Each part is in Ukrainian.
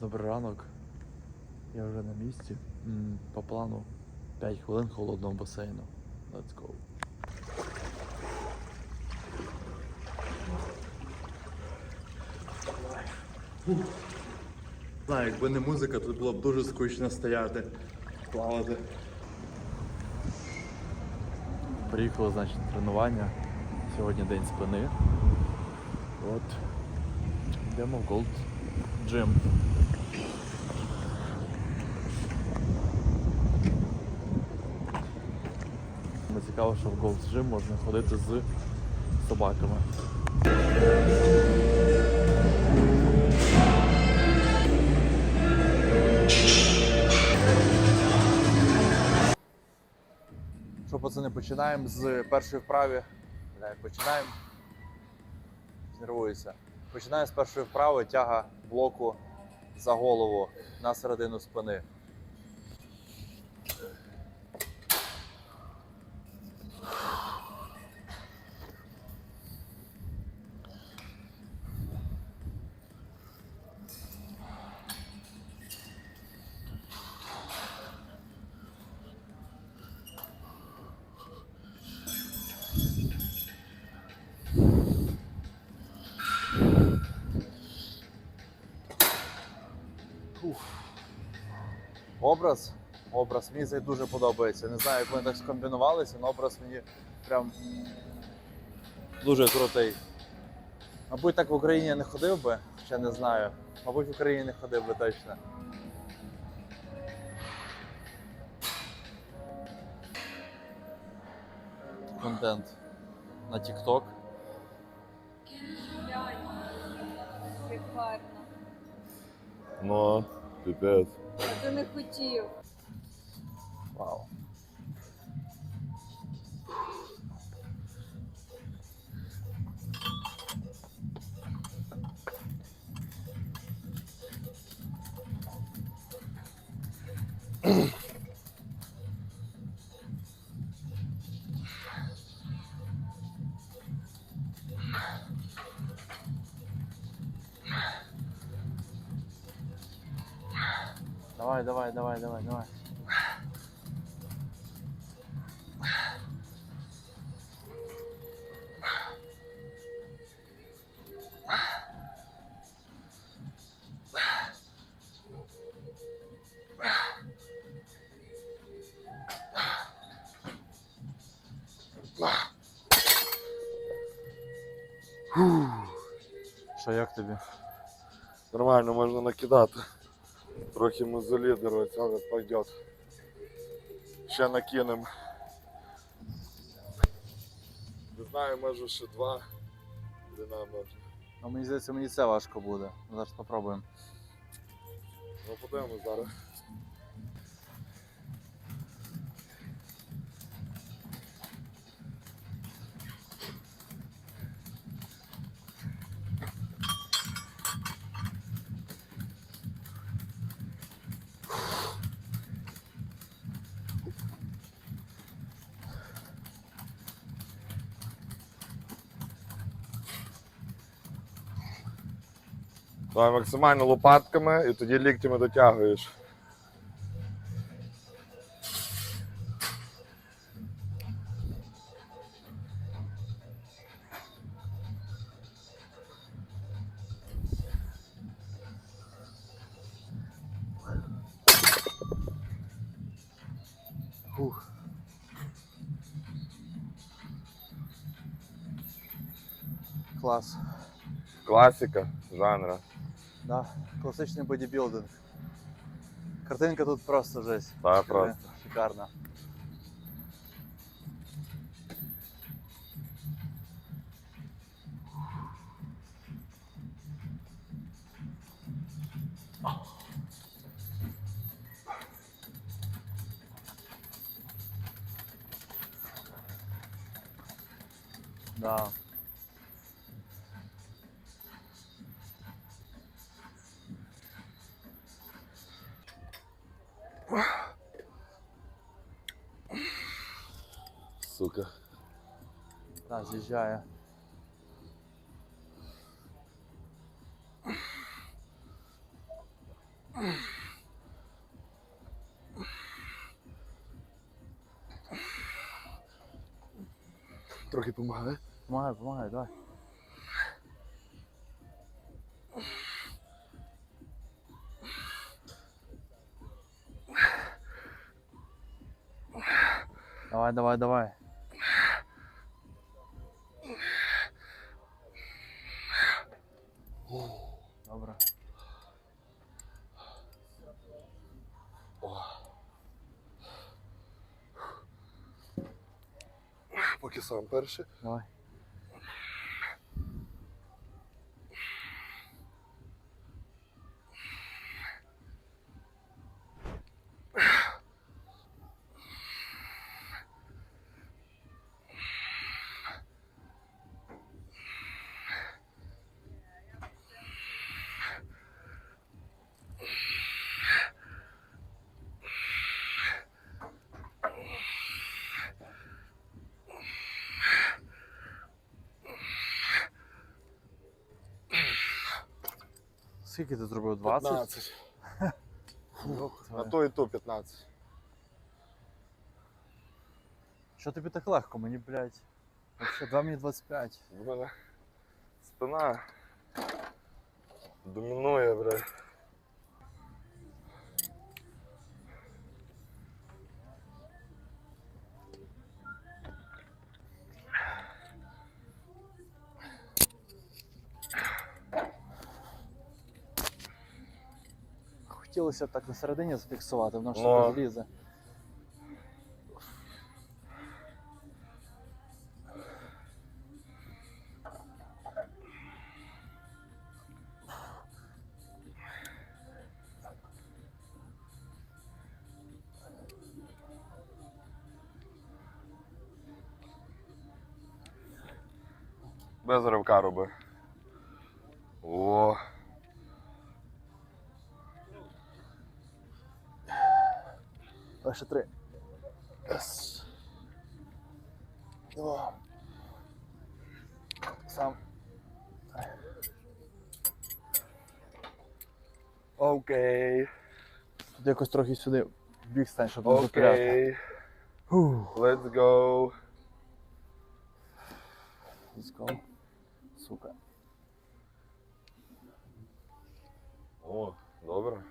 Добрий ранок. Я вже на місці. По плану 5 хвилин холодного басейну. Let's go. Знаю, якби не музика, тут було б дуже скучно стояти, плавати. Приїхало, значить, тренування. Сьогодні день спини. От. Йдемо в Gold Gym. Мені цікаво, що в Gold Gym можна ходити з собаками. Що, пацани, починаємо з першої вправи. Починаємо. Нервуюся. Починаю з першої вправи, тяга блоку за голову на середину спини. Образ. Образ мені цей дуже подобається. Не знаю, як вони так скомбінувалися, але образ мені прям дуже крутий. Мабуть, так в Україні не ходив би, ще не знаю. Мабуть, в Україні не ходив би точно. Контент на TikTok. Шикарно. Ну, пипец. А ти не Давай, давай, давай, давай, давай. Що як тобі? Нормально можна накидати. Трохи мозолідерувати, але пойдет. Ще накинем. Не знаю, може ще два. Длина може. Ну, мені здається, мені це важко буде. Зараз спробуємо. Ну подивимось зараз. Давай максимально лопатками і тоді ліктями дотягуєш. Фух. Клас. Класика жанра. Да, класичний бодібілдинг. Картинка тут просто жесть. Та, Шикарна. просто. Шикарна. Да. açúcar. Tá, já é. Troquei por uma raiva. Né? Uma raiva, uma raiva, vai. Давай, давай, давай. Добре. Поки сам перший. Давай. Скільки ти зробив? 20? 15. Йоп, На то і то 15. Що тобі так легко? Мені, блядь. Вообще 2 мені 25. В мене спина домінує, бля. Хотілося б так на середині зафіксувати, воно ж Ну. так злізе. Без ривка роби. Лише три. Yes. Два. Сам. окей. Тут якось трохи сюди в бік стань, щоб не затрясти. Окей. Фух. Let's go. Let's go. Сука. О, добре.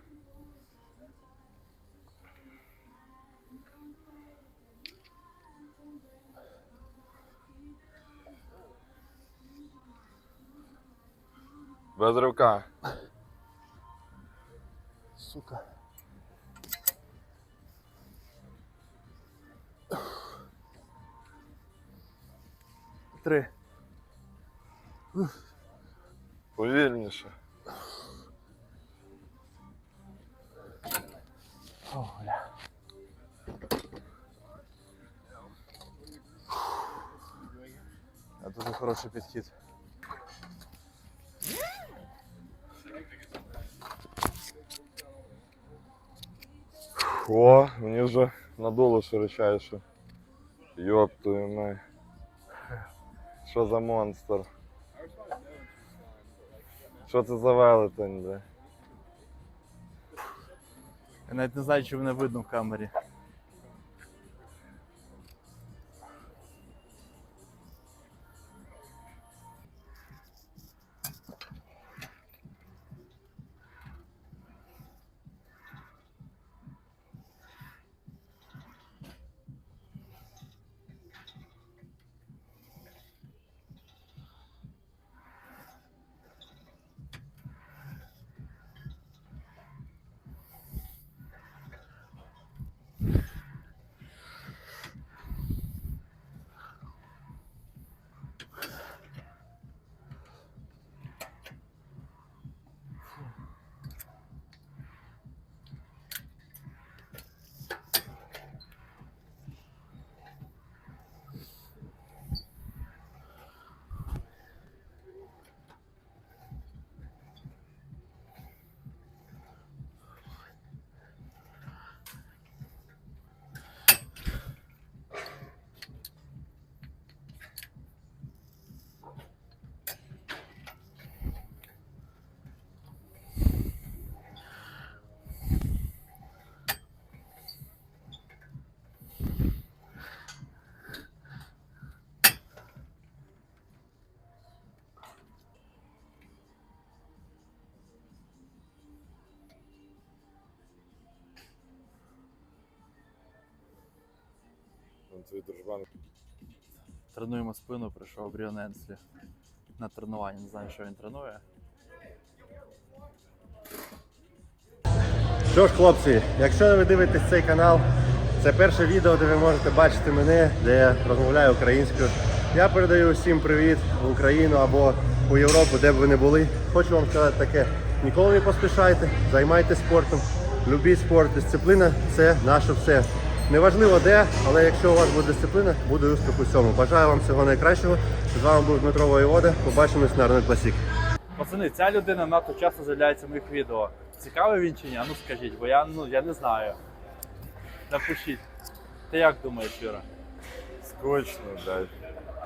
Без ривка. Сука. Три. Повільніше. О, бля. Хороший підхід. О, мені вже надуло широчайше. Йоп твою мать. Що за монстр? Що це за велетень, бля? Я навіть не знаю, чи мене видно в камері. Твій дружбан. Тренуємо спину, прийшов Бріон Енслі на тренування. Не знаю, що він тренує. Що ж, хлопці, якщо ви дивитесь цей канал, це перше відео, де ви можете бачити мене, де я розмовляю українською. Я передаю всім привіт в Україну або у Європу, де б ви не були. Хочу вам сказати таке: ніколи не поспішайте, займайтесь спортом, любіть спорт, дисципліна це наше все. Неважливо де, але якщо у вас буде дисципліна, буде успіх у цьому. Бажаю вам всього найкращого. З вами був Дмитро Воєвода. Побачимось на Арне Класік. Пацани, ця людина надто часто з'являється в моїх відео. Цікавий він чи ні? Ну скажіть, бо я ну я не знаю. Напишіть. Ти як думаєш, Юра? Скучно, блядь.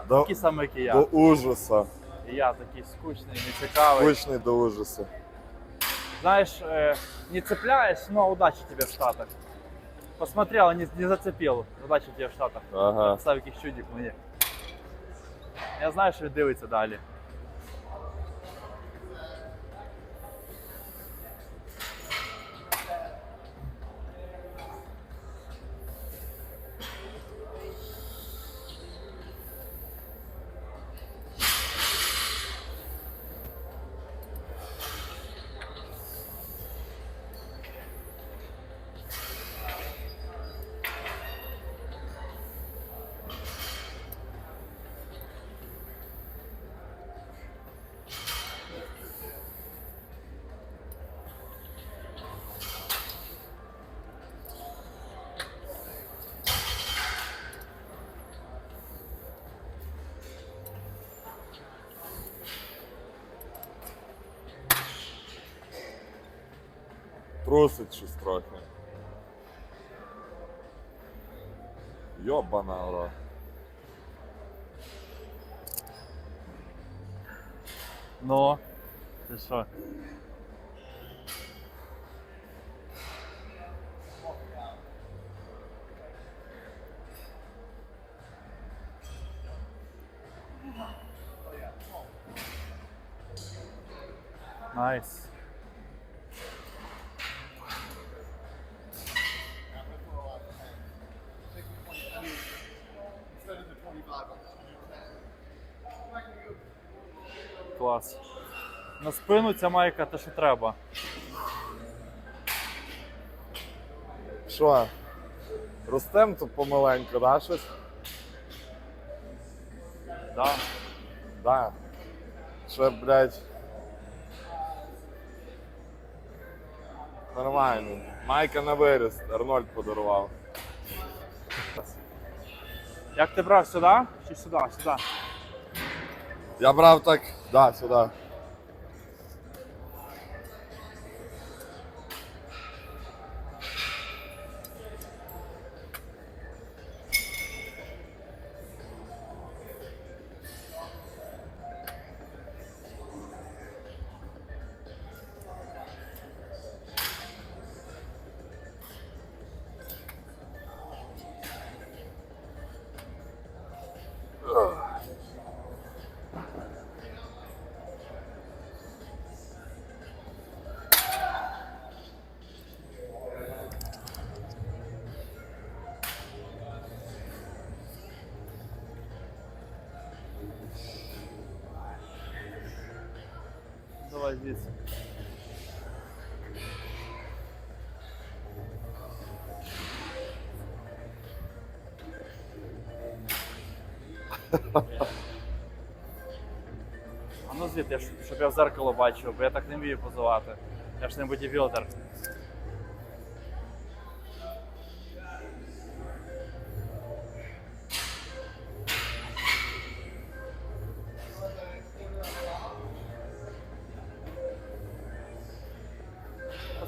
До, Такий самий, як і я. до ужаса. І я такий скучний, нецікавий. Скучний до ужаса. Знаешь, э, не цепляешь, но удачи тебе в Штатах. Посмотрел, не, не зацепил. Удачи тебя в Штатах. Ага. Став якийсь чудик мені. Я знаю, що дивиться далі. Трусить щось трохи. Йобана ура. Ну, ти що? Клас. На спину ця майка те, що треба. Що? Ростем тут помаленьку, да, щось? Да. Да. Ще, блядь. Нормально. Майка на виріс, Арнольд подарував. Як ти брав сюди? Чи сюди? Сюди. Я брав так, да, сюди. Давай звідси. А ну звідти, щоб я в зеркало бачив, бо я так не вмію позувати. Я ж не бодібілдер.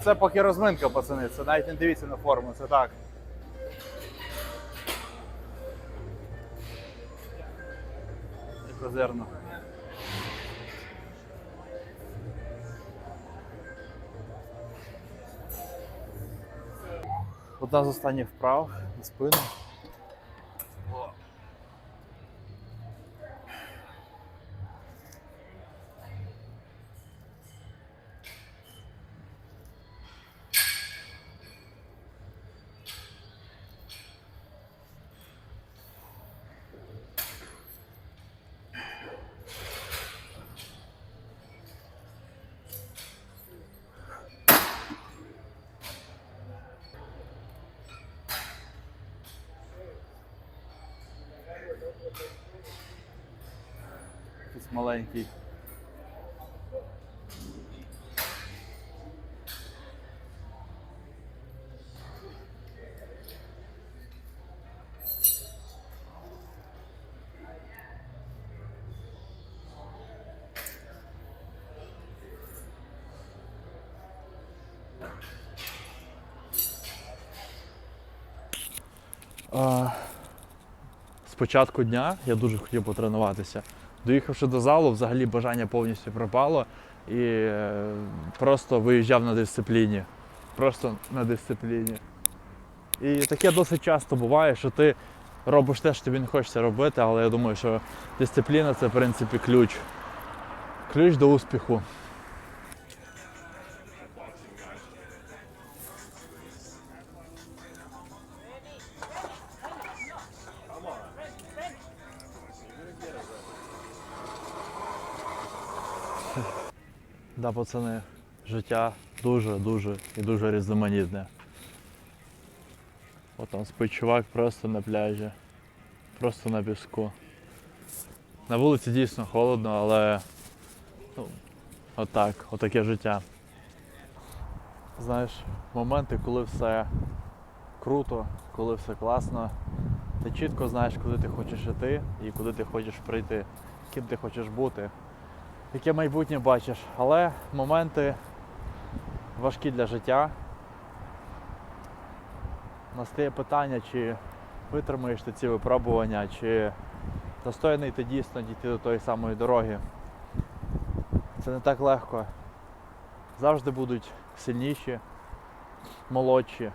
Це поки розминка, пацани. Це навіть не дивіться на форму, це так. Зерно. Одна з останніх вправ на спину. Маленький. А, з початку дня я дуже хотів потренуватися. Доїхавши до залу, взагалі бажання повністю пропало і е, просто виїжджав на дисципліні. Просто на дисципліні. І таке досить часто буває, що ти робиш те, що тобі не хочеться робити, але я думаю, що дисципліна це в принципі ключ. Ключ до успіху. Да, пацани, життя дуже-дуже і дуже різноманітне. От там спить чувак просто на пляжі, просто на піску. На вулиці дійсно холодно, але ну, отак, отаке життя. Знаєш, моменти, коли все круто, коли все класно, ти чітко знаєш, куди ти хочеш іти і куди ти хочеш прийти, ким ти хочеш бути яке майбутнє бачиш. Але моменти важкі для життя. Настає питання, чи витримаєш ти ці випробування, чи достойний ти дійсно дійти до тої самої дороги. Це не так легко. Завжди будуть сильніші, молодші,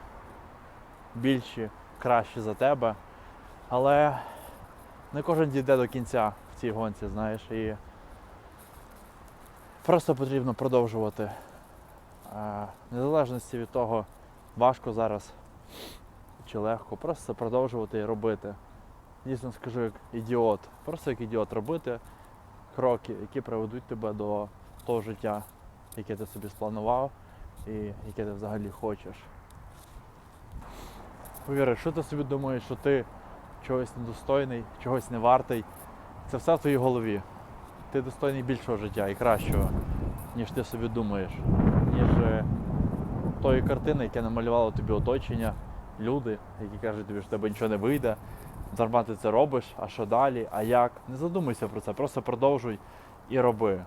більші, кращі за тебе. Але не кожен дійде до кінця в цій гонці, знаєш. І Просто потрібно продовжувати. Е, незалежності від того, важко зараз чи легко, просто продовжувати і робити. Дійсно скажу як ідіот. Просто як ідіот робити кроки, які приведуть тебе до того життя, яке ти собі спланував і яке ти взагалі хочеш. Повір, якщо ти собі думаєш, що ти чогось недостойний, чогось не вартий, це все в твоїй голові ти достойний більшого життя і кращого, ніж ти собі думаєш, ніж е, тої картини, яке намалювало тобі оточення, люди, які кажуть тобі, що в тебе нічого не вийде, дарма ти це робиш, а що далі, а як. Не задумуйся про це, просто продовжуй і роби.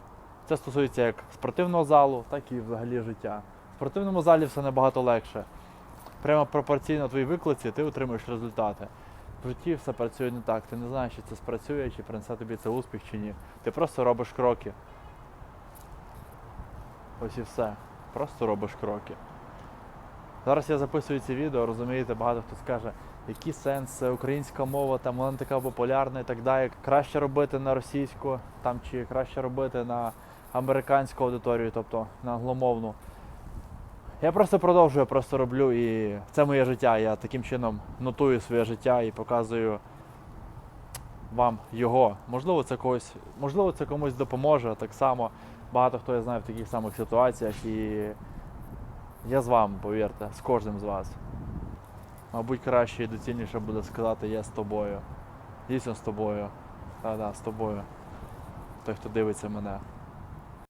Це стосується як спортивного залу, так і взагалі життя. В спортивному залі все набагато легше. Прямо пропорційно твоїй виклиці ти отримуєш результати. В житті все працює не так. Ти не знаєш, чи це спрацює, чи принесе тобі це успіх, чи ні. Ти просто робиш кроки. Ось і все. Просто робиш кроки. Зараз я записую ці відео, розумієте, багато хто скаже, який сенс, українська мова, там вона така популярна і так далі. Краще робити на російську, там чи краще робити на американську аудиторію, тобто на англомовну. Я просто продовжую, просто роблю і це моє життя. Я таким чином нотую своє життя і показую вам його. Можливо, це когось, можливо, це комусь допоможе. Так само багато хто я знаю в таких самих ситуаціях і я з вами, повірте, з кожним з вас. Мабуть, краще і доцільніше буде сказати я з тобою. Дійсно з тобою. Так, з тобою. Той, хто дивиться мене.